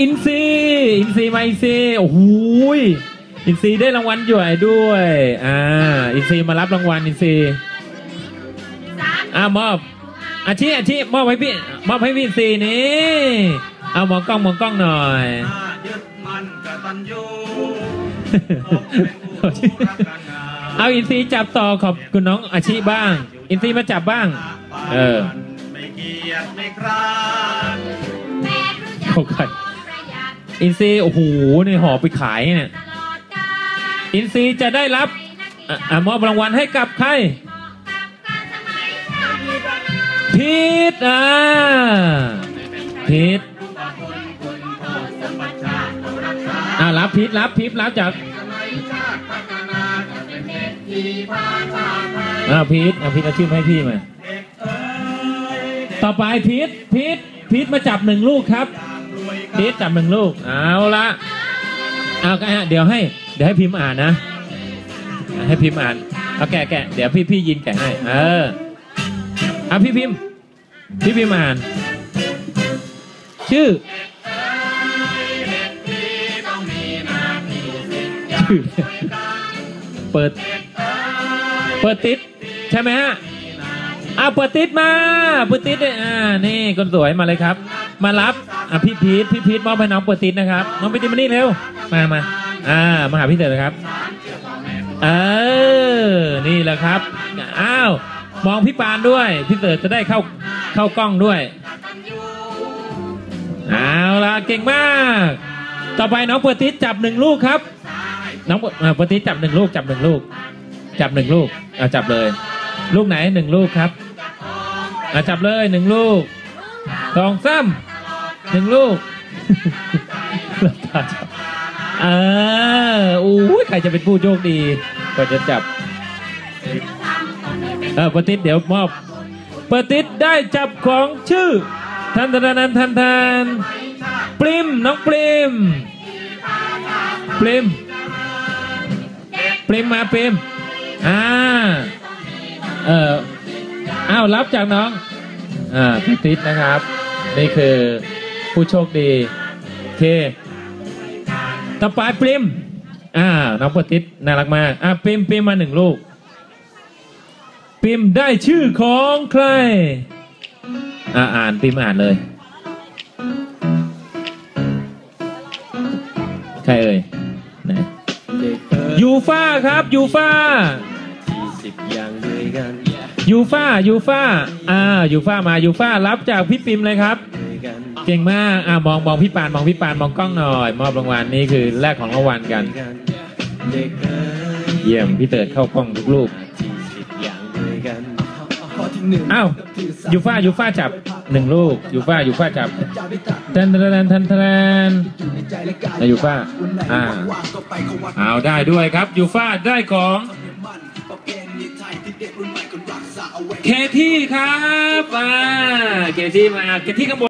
อินซีอินซีมาอินซีโอ้โหยอินซีได้รางวัลใหญ่ด้วยอ่าอินซีมารับรางวัลอินซีอ่ามอบอาชีอาชีมอบให้พี่มอบให้พี่อินซีนี่เอามองกล้องมองกล้องหน่อยถ้ายึดมั่นกตัญญูต้องเป็นผู้รักกันงามเอาอินซีจับต่อขอบคุณน้องอาชีบ้าง อินซีมาจับบ้าง เออไม่เกียจไม่คร้านโอเค อินซีโอ้โหนี่ห่อไปขายเนี่ยอินซีจะได้รับอะอะมอบรางวัลให้กับใครพีทอ่าพีทอ่ารับพีทรับพีทรับจากอ่าพีทอ่าพีทเอาชื่อมาให้พี่มาต่อไปพีทพีทพีทมาจับหนึ่งลูกครับ พีทจับหนึ่งลูก เอาละเอาก็เดี๋ยวให้ เดี๋ยวให้พิมพ์อ่านนะ ให้พิมพ์อ่าน เอาแกะแกะเดี๋ยวพี่พี่ยินแกะให้ เออเอาพี่พิมพ์ พี่พิมพ์อ่าน ชื่อชื่อเปิด เปิดติดใช่ไหมฮะอ่าเปิดติดมา เปิดติดเนี่ยอ่า นี่คนสวยมาเลยครับ มารับอะพี่พีทพี่พีทมอบให้น้องปิดติดนะครับ น้องปิดติดมานี่เร็วมามาอ่ามาหาพี่เต๋อนะครับเออนี่แหละครับอ้าวมองพี่ปานด้วย พี่เต๋อจะได้เข้าเข้ากล้องด้วยเอาละเก่งมาก ต่อไปน้องปิดติดจับหนึ่งลูกครับ น้องปิดอ่าเปิดติดจับหนึ่งลูกจับหนึ่งลูก จับหนึ่งลูกอ่าจับเลย ลูกไหนหนึ่งลูกครับอ่าจับเลยหนึ่งลูก สองซ้ำหนึ่งลูกหลับตาจับเอออู้ยใครจะเป็นผู้โชคดีก็จะจับเออปฏิษเดี๋ยวมอบปฏิษได้จับของชื่อทันทันทันทันทันปริมน้องปริมปริมปริมมาปริมอ่าเอออ้าวรับจากน้อง อ่าปฏิษนะครับ นี่คือผู้โชคดีเคต่อไปปริมอ่าน้องปฏิษน่ารักมากอ่าปริมปริมมาหนึ่งลูกปิมได้ชื่อของใครอ่าอ่านปิมอ่านเลย ใครเอ่ยไหนยูฟ่าครับยูฟ่าที่สิบอย่างด้วยกัน ยูฟ่ายูฟ่าอ่ายูฟ่ามายูฟ่ารับจากพี่ปิมเลยครับ เก่งมากอ่ามองมองพี่ปานมองพี่ปานมองกล้องหน่อย มอบรางวัลนี่คือแลกของรางวัลกัน เยี่ยมพี่เติร์ดเข้ากล้องทุกลูกอ้าวยูฟ่ายูฟ่าจับหนึ่งลูกยูฟ่ายูฟ่าจับแทนแทนแทนแทนแทนนะยูฟ่าอ่าเอาได้ด้วยครับยูฟ่าได้ของ เคที่ครับมาเคที่มาเคที่ข้างบน